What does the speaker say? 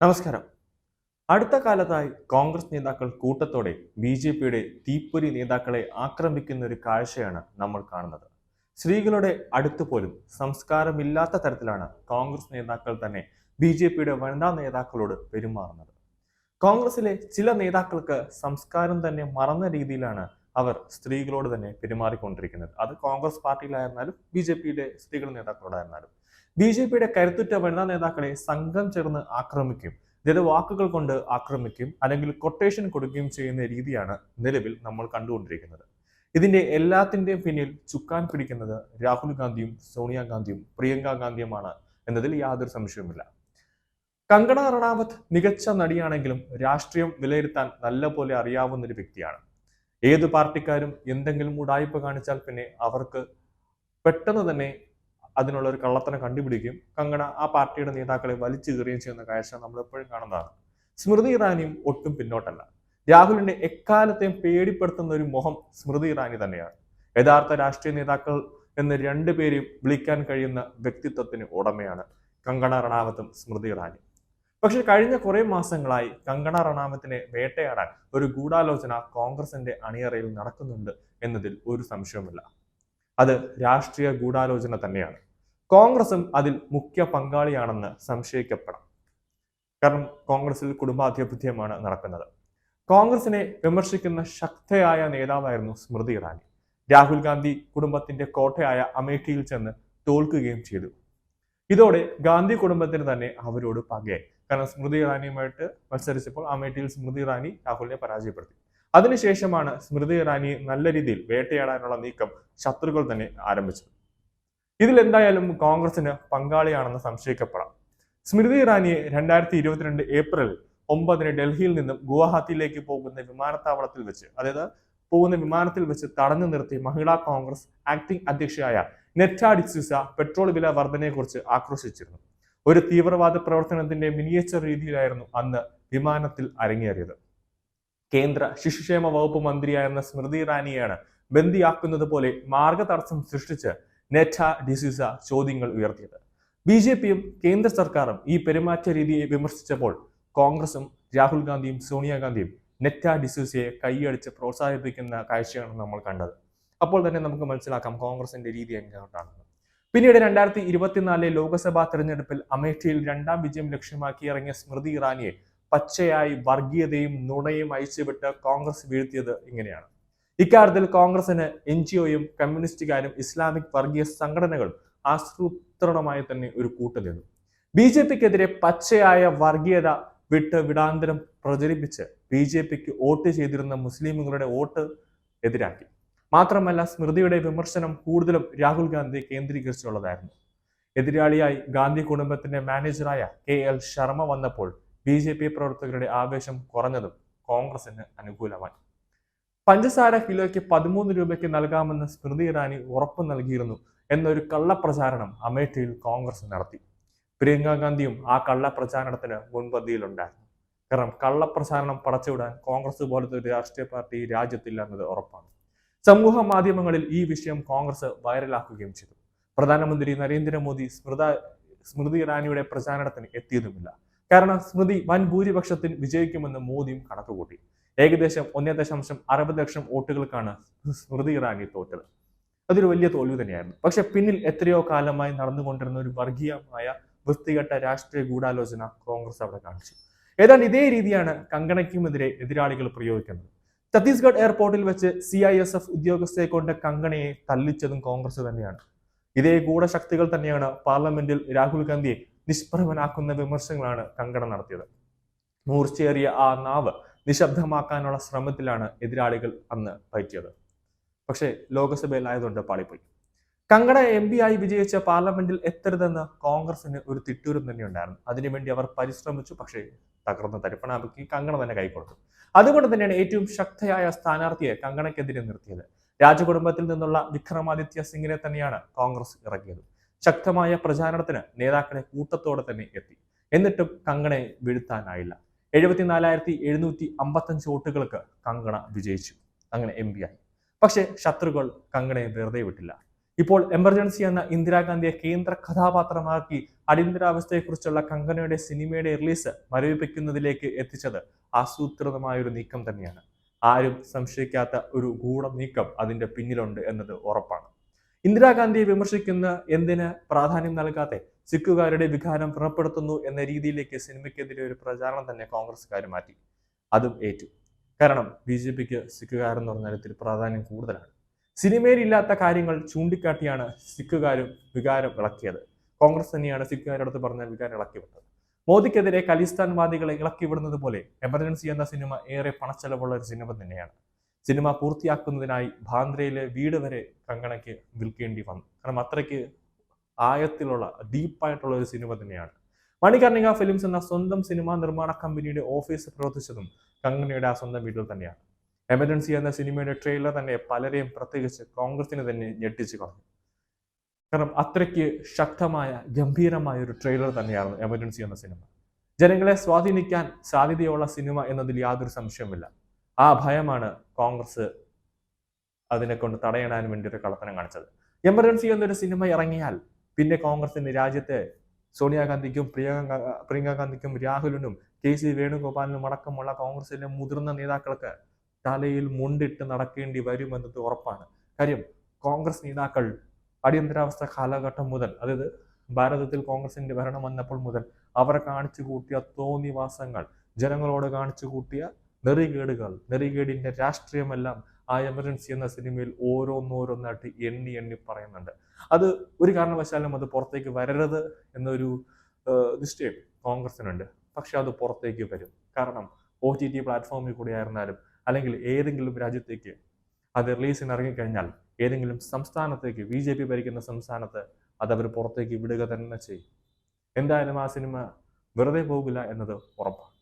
നമസ്കാരം. അടുത്ത കാലത്തായി കോൺഗ്രസ് നേതാക്കൾ കൂട്ടത്തോടെ ബി ജെ പിയുടെ തീപ്പൊരി നേതാക്കളെ ആക്രമിക്കുന്ന ഒരു കാഴ്ചയാണ് നമ്മൾ കാണുന്നത്. സ്ത്രീകളുടെ അടുത്ത് പോലും സംസ്കാരമില്ലാത്ത തരത്തിലാണ് കോൺഗ്രസ് നേതാക്കൾ തന്നെ ബി ജെ പിയുടെ വനിതാ നേതാക്കളോട് പെരുമാറുന്നത്. കോൺഗ്രസിലെ ചില നേതാക്കൾക്ക് സംസ്കാരം തന്നെ മറന്ന രീതിയിലാണ് അവർ സ്ത്രീകളോട് തന്നെ പെരുമാറിക്കൊണ്ടിരിക്കുന്നത്. അത് കോൺഗ്രസ് പാർട്ടിയിലായിരുന്നാലും ബി ജെ പിയുടെ സ്ത്രീകൾ നേതാക്കളോടായിരുന്നാലും. ബി ജെ പിയുടെ കരുത്തുറ്റ വനിതാ നേതാക്കളെ സംഘം ചേർന്ന് ആക്രമിക്കും. ചില വാക്കുകൾ കൊണ്ട് ആക്രമിക്കും അല്ലെങ്കിൽ കൊട്ടേഷൻ കൊടുക്കുകയും ചെയ്യുന്ന രീതിയാണ് നിലവിൽ നമ്മൾ കണ്ടുകൊണ്ടിരിക്കുന്നത്. ഇതിന്റെ എല്ലാത്തിന്റെയും പിന്നിൽ ചുക്കാൻ പിടിക്കുന്നത് രാഹുൽ ഗാന്ധിയും സോണിയാഗാന്ധിയും പ്രിയങ്ക ഗാന്ധിയുമാണ് എന്നതിൽ യാതൊരു സംശയവുമില്ല. കങ്കണ റണാവത്ത് മികച്ച നടിയാണെങ്കിലും രാഷ്ട്രീയം വിലയിരുത്താൻ നല്ലപോലെ അറിയാവുന്ന ഒരു വ്യക്തിയാണ്. ഏത് പാർട്ടിക്കാരും എന്തെങ്കിലും ഉടായ്പ കാണിച്ചാൽ പിന്നെ അവർക്ക് പെട്ടെന്ന് തന്നെ അതിനുള്ള ഒരു കള്ളത്തനം കണ്ടുപിടിക്കും. കങ്കണ ആ പാർട്ടിയുടെ നേതാക്കളെ വലിച്ചു കീറുകയും ചെയ്യുന്ന കാഴ്ച നമ്മൾ എപ്പോഴും കാണുന്നതാണ്. സ്മൃതി ഇറാനിയും ഒട്ടും പിന്നോട്ടല്ല. രാഹുലിന്റെ എക്കാലത്തെയും പേടിപ്പെടുത്തുന്ന ഒരു മുഖം സ്മൃതി ഇറാനി തന്നെയാണ്. യഥാർത്ഥ രാഷ്ട്രീയ നേതാക്കൾ എന്ന് രണ്ടുപേരെയും വിളിക്കാൻ കഴിയുന്ന വ്യക്തിത്വത്തിന് ഉടമയാണ് കങ്കണ റണാവത്തും സ്മൃതി ഇറാനി. പക്ഷെ കഴിഞ്ഞ കുറെ മാസങ്ങളായി കങ്കണ റണാവത്തിനെ വേട്ടയാടാൻ ഒരു ഗൂഢാലോചന കോൺഗ്രസിന്റെ അണിയറയിൽ നടക്കുന്നുണ്ട് എന്നതിൽ ഒരു സംശയവുമില്ല. അത് രാഷ്ട്രീയ ഗൂഢാലോചന തന്നെയാണ്. കോൺഗ്രസും അതിൽ മുഖ്യ പങ്കാളിയാണെന്ന് സംശയിക്കപ്പെടാം. കാരണം കോൺഗ്രസിൽ കുടുംബാധിപത്യമാണ് നടക്കുന്നത്. കോൺഗ്രസിനെ വിമർശിക്കുന്ന ശക്തയായ നേതാവായിരുന്നു സ്മൃതി ഇറാനി. രാഹുൽ ഗാന്ധി കുടുംബത്തിന്റെ കോട്ടയായ അമേഠിയിൽ ചെന്ന് തോൽക്കുകയും ചെയ്തു. ഇതോടെ ഗാന്ധി കുടുംബത്തിന് തന്നെ അവരോട് പകയായി. കാരണം സ്മൃതി ഇറാനിയുമായിട്ട് മത്സരിച്ചപ്പോൾ അമേഠിയിൽ സ്മൃതി ഇറാനി രാഹുലിനെ പരാജയപ്പെടുത്തി. അതിനുശേഷമാണ് സ്മൃതി ഇറാനി നല്ല രീതിയിൽ വേട്ടയാടാനുള്ള നീക്കം ശത്രുക്കൾ തന്നെ ആരംഭിച്ചത്. ഇതിലെന്തായാലും കോൺഗ്രസിന് പങ്കാളിയാണെന്ന് സംശയിക്കപ്പെടാം. സ്മൃതി ഇറാനിയെ രണ്ടായിരത്തി ഇരുപത്തിരണ്ട് ഏപ്രിൽ ഒമ്പതിന് ഡൽഹിയിൽ നിന്നും ഗുവാഹത്തിയിലേക്ക് പോകുന്ന വിമാനത്താവളത്തിൽ വെച്ച് അതായത് പോകുന്ന വിമാനത്തിൽ വെച്ച് തടഞ്ഞു നിർത്തി മഹിളാ കോൺഗ്രസ് ആക്ടിംഗ് അധ്യക്ഷയായ നെറ്റ ഡിസൂസ പെട്രോൾ വില വർധനയെക്കുറിച്ച് ആക്രോശിച്ചിരുന്നു. ഒരു തീവ്രവാദ പ്രവർത്തനത്തിന്റെ മിനിയേച്ചർ രീതിയിലായിരുന്നു അന്ന് വിമാനത്തിൽ അരങ്ങേറിയത്. കേന്ദ്ര ശിശുക്ഷേമ വകുപ്പ് മന്ത്രിയായിരുന്ന സ്മൃതി ഇറാനിയാണ് ബന്ദിയാക്കുന്നത് പോലെ മാർഗതടസ്സം സൃഷ്ടിച്ച് നെറ്റ ഡിസിസ ചോദ്യങ്ങൾ ഉയർത്തിയത്. ബി ജെ പിയും കേന്ദ്ര സർക്കാരും ഈ പെരുമാറ്റ രീതിയെ വിമർശിച്ചപ്പോൾ കോൺഗ്രസും രാഹുൽ ഗാന്ധിയും സോണിയാഗാന്ധിയും നെറ്റ ഡിസൂസയെ കൈയടിച്ച് പ്രോത്സാഹിപ്പിക്കുന്ന കാഴ്ചയാണ് നമ്മൾ കണ്ടത്. അപ്പോൾ തന്നെ നമുക്ക് മനസ്സിലാക്കാം കോൺഗ്രസിന്റെ രീതി എങ്ങനെയാണെന്ന് പിന്നീട് രണ്ടായിരത്തി ഇരുപത്തിനാലിലെ ലോക്സഭാ തെരഞ്ഞെടുപ്പിൽ അമേഠിയിൽ രണ്ടാം വിജയം ലക്ഷ്യമാക്കി ഇറങ്ങിയ സ്മൃതി ഇറാനിയെ പച്ചയായി വർഗീയതയും നുണയും അയച്ചുവിട്ട് കോൺഗ്രസ് വീഴ്ത്തിയത് ഇങ്ങനെയാണ്. ഇക്കാര്യത്തിൽ കോൺഗ്രസിന് എൻ ജി ഒയും കമ്മ്യൂണിസ്റ്റുകാരും ഇസ്ലാമിക് വർഗീയ സംഘടനകളും ആസൂത്രണമായി തന്നെ ഒരു കൂട്ടുനിന്നു ബി ജെ പിക്കെതിരെ പച്ചയായ വർഗീയത വിട്ട് വിടാന്തരം പ്രചരിപ്പിച്ച് ബി ജെ പിക്ക് വോട്ട് ചെയ്തിരുന്ന മുസ്ലിമുകളുടെ വോട്ട് എതിരാക്കി. മാത്രമല്ല സ്മൃതിയുടെ വിമർശനം കൂടുതലും രാഹുൽ ഗാന്ധി കേന്ദ്രീകരിച്ചുള്ളതായിരുന്നു. എതിരാളിയായി ഗാന്ധി കുടുംബത്തിന്റെ മാനേജറായ കെ എൽ ശർമ്മ വന്നപ്പോൾ ബി ജെ പി പ്രവർത്തകരുടെ ആവേശം കുറഞ്ഞതും കോൺഗ്രസിന് അനുകൂലമായി. പഞ്ചസാര കിലോയ്ക്ക് പതിമൂന്ന് രൂപയ്ക്ക് നൽകാമെന്ന് സ്മൃതി ഇറാനി ഉറപ്പ് നൽകിയിരുന്നു എന്നൊരു കള്ളപ്രചാരണം അമേഠിയിൽ കോൺഗ്രസ് നടത്തി. പ്രിയങ്ക ഗാന്ധിയും ആ കള്ളപ്രചാരണത്തിന് മുൻപന്തിയിലുണ്ടായിരുന്നു. കാരണം കള്ളപ്രചാരണം പടച്ചുവിടാൻ കോൺഗ്രസ് പോലത്തെ ഒരു രാഷ്ട്രീയ പാർട്ടി രാജ്യത്തില്ല എന്നത് ഉറപ്പാണ്. സമൂഹ മാധ്യമങ്ങളിൽ ഈ വിഷയം കോൺഗ്രസ് വൈറലാക്കുകയും ചെയ്തു. പ്രധാനമന്ത്രി നരേന്ദ്രമോദി സ്മൃത സ്മൃതി ഇറാനിയുടെ പ്രചാരണത്തിന് എത്തിയതുമില്ല. കാരണം സ്മൃതി വൻ ഭൂരിപക്ഷത്തിൽ വിജയിക്കുമെന്ന് മോദിയും കണക്കുകൂട്ടി. ഏകദേശം ഒന്നേ ദശാംശം അറുപത് ലക്ഷം വോട്ടുകൾക്കാണ് സ്മൃതി ഇറാനി തോറ്റത്. അതൊരു വലിയ തോൽവി തന്നെയായിരുന്നു. പക്ഷെ പിന്നിൽ എത്രയോ കാലമായി നടന്നുകൊണ്ടിരുന്ന ഒരു വർഗീയമായ വൃത്തികെട്ട രാഷ്ട്രീയ ഗൂഢാലോചന കോൺഗ്രസ് അവിടെ കാണിച്ചു. ഏതാണ്ട് ഇതേ രീതിയാണ് കങ്കണയ്ക്കുമെതിരെ എതിരാളികൾ പ്രയോഗിക്കുന്നത്. ഛത്തീസ്ഗഡ് എയർപോർട്ടിൽ വെച്ച് സി ഐ എസ് എഫ് ഉദ്യോഗസ്ഥയെ കൊണ്ട് കങ്കണയെ തല്ലിച്ചതും കോൺഗ്രസ് തന്നെയാണ്. ഇതേ ഗൂഢശക്തികൾ തന്നെയാണ് പാർലമെന്റിൽ രാഹുൽ ഗാന്ധിയെ നിഷ്പ്രഭനാക്കുന്ന വിമർശനങ്ങളാണ് കങ്കണ നടത്തിയത്. മൂർച്ചയേറിയ ആ നാവ് നിശബ്ദമാക്കാനുള്ള ശ്രമത്തിലാണ് എതിരാളികൾ അന്ന് പറ്റിയത്. പക്ഷേ ലോകസഭയിലായതുകൊണ്ട് പാളിപ്പോയി. കങ്കണ എം പി ആയി വിജയിച്ച പാർലമെന്റിൽ എത്തരുതെന്ന് കോൺഗ്രസിന് ഒരു തിട്ടൂരം തന്നെ ഉണ്ടായിരുന്നു അതിനുവേണ്ടി അവർ പരിശ്രമിച്ചു പക്ഷേ തകർന്ന് തരിപ്പണാക്കി കങ്കണ തന്നെ കൈക്കൊടുത്തു അതുകൊണ്ട് തന്നെയാണ് ഏറ്റവും ശക്തയായ സ്ഥാനാർത്ഥിയെ കങ്കണയ്ക്കെതിരെ നിർത്തിയത്. രാജകുടുംബത്തിൽ നിന്നുള്ള വിക്രമാദിത്യ സിംഗിനെ തന്നെയാണ് കോൺഗ്രസ് ഇറക്കിയത്. ശക്തമായ പ്രചാരണത്തിന് നേതാക്കളെ കൂട്ടത്തോടെ തന്നെ എത്തി. എന്നിട്ടും കങ്കണയെ വീഴ്ത്താനായില്ല. എഴുപത്തിനാലായിരത്തി എഴുന്നൂറ്റി അമ്പത്തഞ്ച് വോട്ടുകൾക്ക് കങ്കണ വിജയിച്ചു. അങ്ങനെ എം പി ആയി. പക്ഷേ ശത്രുക്കൾ കങ്കണയെ വെറുതെ വിട്ടില്ല. ഇപ്പോൾ എമർജൻസി എന്ന ഇന്ദിരാഗാന്ധിയെ കേന്ദ്ര കഥാപാത്രമാക്കി അടിയന്തരാവസ്ഥയെക്കുറിച്ചുള്ള കങ്കണയുടെ സിനിമയുടെ റിലീസ് മരവിപ്പിക്കുന്നതിലേക്ക് എത്തിച്ചത് ആസൂത്രിതമായ ഒരു നീക്കം തന്നെയാണ്. ആരും സംശയിക്കാത്ത ഒരു ഗൂഢ നീക്കം അതിന്റെ പിന്നിലുണ്ട് എന്നത് ഉറപ്പാണ്. ഇന്ദിരാഗാന്ധിയെ വിമർശിക്കുന്ന എന്തിന് പ്രാധാന്യം നൽകാതെ സിഖുകാരുടെ വികാരം പുറപ്പെടുത്തുന്നു എന്ന രീതിയിലേക്ക് സിനിമയ്ക്കെതിരെ ഒരു പ്രചാരണം തന്നെ കോൺഗ്രസ്സുകാർ മാറ്റി. അതും ഏറ്റു. കാരണം ബി ജെ പിക്ക് സിഖുകാരെന്ന് പറഞ്ഞാൽ ഇത്തിരി പ്രാധാന്യം കൂടുതലാണ്. സിനിമയിലില്ലാത്ത കാര്യങ്ങൾ ചൂണ്ടിക്കാട്ടിയാണ് സിഖുകാരും വികാരം ഇളക്കിയത്. കോൺഗ്രസ് തന്നെയാണ് സിഖുകാരുടെ അടുത്ത് പറഞ്ഞ വികാരം ഇളക്കി വിട്ടത് മോദിക്കെതിരെ ഖലിസ്ഥാൻവാദികളെ ഇളക്കി വിടുന്നത് പോലെ എമർജൻസി എന്ന സിനിമ ഏറെ പണച്ചെലവുള്ള ഒരു സിനിമ തന്നെയാണ്. സിനിമ പൂർത്തിയാക്കുന്നതിനായി ഭാന്ദ്രയിലെ വീട് വരെ കങ്കണയ്ക്ക് വിൽക്കേണ്ടി വന്നു. കാരണം അത്രയ്ക്ക് ആയത്തിലുള്ള ഡീപ്പായിട്ടുള്ള ഒരു സിനിമ തന്നെയാണ്. മണികർണിക ഫിലിംസ് എന്ന സ്വന്തം സിനിമാ നിർമ്മാണ കമ്പനിയുടെ ഓഫീസ് പ്രവർത്തിച്ചതും കങ്കണയുടെ ആ സ്വന്തം വീട്ടിൽ തന്നെയാണ്. എമർജൻസി എന്ന സിനിമയുടെ ട്രെയിലർ തന്നെ പലരെയും പ്രത്യേകിച്ച് കോൺഗ്രസിനെ തന്നെ ഞെട്ടിച്ചു കളഞ്ഞു. കാരണം അത്രയ്ക്ക് ശക്തമായ ഗംഭീരമായ ഒരു ട്രെയിലർ തന്നെയാണ് എമർജൻസി എന്ന സിനിമ ജനങ്ങളെ സ്വാധീനിക്കാൻ സാധ്യതയുള്ള സിനിമ എന്നതിൽ യാതൊരു സംശയവുമില്ല. ആ ഭയമാണ് കോൺഗ്രസ് അതിനെ കൊണ്ട് തടയിടാൻ വേണ്ടി ഒരു കളത്തനം കാണിച്ചത്. എമർജൻസി എന്നൊരു സിനിമ ഇറങ്ങിയാൽ പിന്നെ കോൺഗ്രസിന് രാജ്യത്തെ സോണിയാഗാന്ധിക്കും പ്രിയങ്ക പ്രിയങ്ക ഗാന്ധിക്കും രാഹുലിനും കെ സി വേണുഗോപാലിനും അടക്കമുള്ള കോൺഗ്രസിലെ മുതിർന്ന നേതാക്കൾക്ക് തലയിൽ മുണ്ടിട്ട് നടക്കേണ്ടി വരുമെന്നത് ഉറപ്പാണ്. കാര്യം കോൺഗ്രസ് നേതാക്കൾ അടിയന്തരാവസ്ഥ കാലഘട്ടം മുതൽ അതായത് ഭാരതത്തിൽ കോൺഗ്രസിന്റെ ഭരണം വന്നപ്പോൾ മുതൽ അവർ കാണിച്ചു കൂട്ടിയ തോന്നിവാസങ്ങൾ ജനങ്ങളോട് കാണിച്ചു കൂട്ടിയ നെറികേടുകൾ നെറികേടിന്റെ രാഷ്ട്രീയമെല്ലാം ആ എമർജൻസി എന്ന സിനിമയിൽ ഓരോന്നോരോന്നായിട്ട് എണ്ണി എണ്ണി പറയുന്നുണ്ട്. അത് ഒരു കാരണവശാലും അത് പുറത്തേക്ക് വരരുത് എന്നൊരു നിശ്ചയം കോൺഗ്രസിനുണ്ട്. പക്ഷെ അത് പുറത്തേക്ക് വരും. കാരണം ഒ ടി ടി പ്ലാറ്റ്ഫോമിൽ കൂടി ആയിരുന്നാലും അല്ലെങ്കിൽ ഏതെങ്കിലും രാജ്യത്തേക്ക് അത് റിലീസിന് ഇറങ്ങിക്കഴിഞ്ഞാൽ ഏതെങ്കിലും സംസ്ഥാനത്തേക്ക് ബി ജെ പി ഭരിക്കുന്ന സംസ്ഥാനത്ത് അതവർ പുറത്തേക്ക് വിടുക തന്നെ ചെയ്യും. എന്തായാലും ആ സിനിമ വെറുതെ പോകില്ല എന്നത് ഉറപ്പാണ്.